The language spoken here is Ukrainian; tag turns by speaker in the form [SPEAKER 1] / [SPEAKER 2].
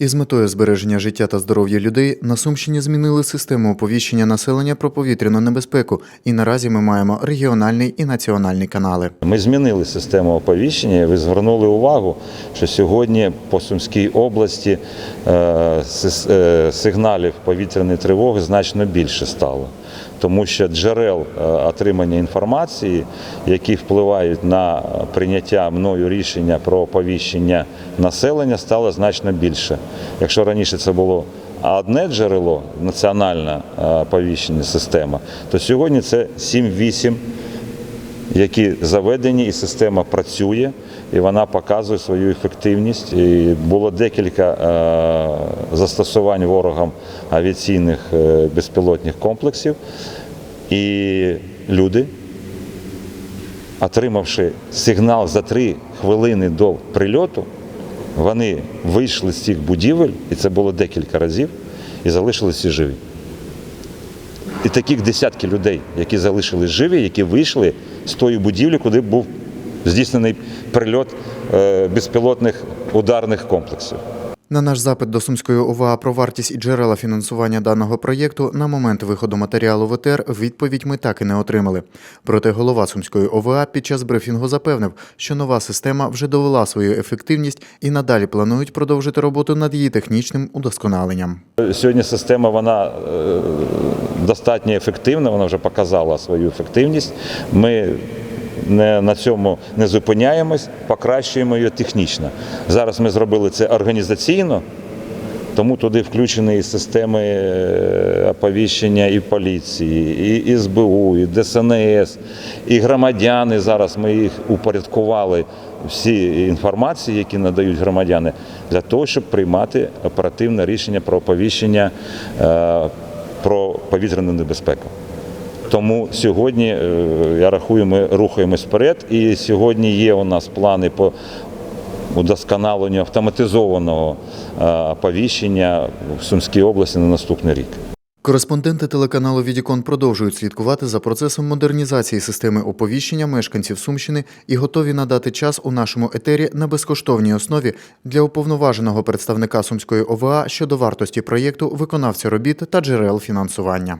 [SPEAKER 1] Із метою збереження життя та здоров'я людей на Сумщині змінили систему оповіщення населення про повітряну небезпеку, і наразі ми маємо регіональний і національний канали.
[SPEAKER 2] Ми змінили систему оповіщення. Ви звернули увагу, що сьогодні по Сумській області е, е, сигналів повітряної тривоги значно більше стало. Тому що джерел е, отримання інформації, які впливають на прийняття мною рішення про оповіщення населення, стало значно більше. Якщо раніше це було одне джерело, національна повіщення оповіщення система, то сьогодні це 7-8 які заведені, і система працює, і вона показує свою ефективність. І було декілька е, застосувань ворогам авіаційних е, безпілотних комплексів. І люди, отримавши сигнал за три хвилини до прильоту, вони вийшли з цих будівель, і це було декілька разів, і залишилися живі. І таких десятки людей, які залишились живі, які вийшли з тої будівлі, куди був здійснений прильот е, безпілотних ударних комплексів.
[SPEAKER 1] На наш запит до Сумської ОВА про вартість і джерела фінансування даного проєкту на момент виходу матеріалу в ЕТР відповідь ми так і не отримали. Проте голова Сумської ОВА під час брифінгу запевнив, що нова система вже довела свою ефективність і надалі планують продовжити роботу над її технічним удосконаленням.
[SPEAKER 2] Сьогодні система вона е, достатньо ефективна, вона вже показала свою ефективність. Ми не на цьому не зупиняємось, покращуємо її технічно. Зараз ми зробили це організаційно, тому туди включені і системи е, оповіщення і поліції, і СБУ, і ДСНС, і громадяни. Зараз ми їх упорядкували всі інформації, які надають громадяни, для того, щоб приймати оперативне рішення про оповіщення е, про повітряну небезпеку. Тому сьогодні е, я рахую, ми рухаємось вперед. І сьогодні є у нас плани по удосконаленню автоматизованого е, оповіщення в Сумській області на наступний рік.
[SPEAKER 1] Кореспонденти телеканалу Відікон продовжують слідкувати за процесом модернізації системи оповіщення мешканців Сумщини і готові надати час у нашому етері на безкоштовній основі для уповноваженого представника Сумської ОВА щодо вартості проєкту, виконавця робіт та джерел фінансування.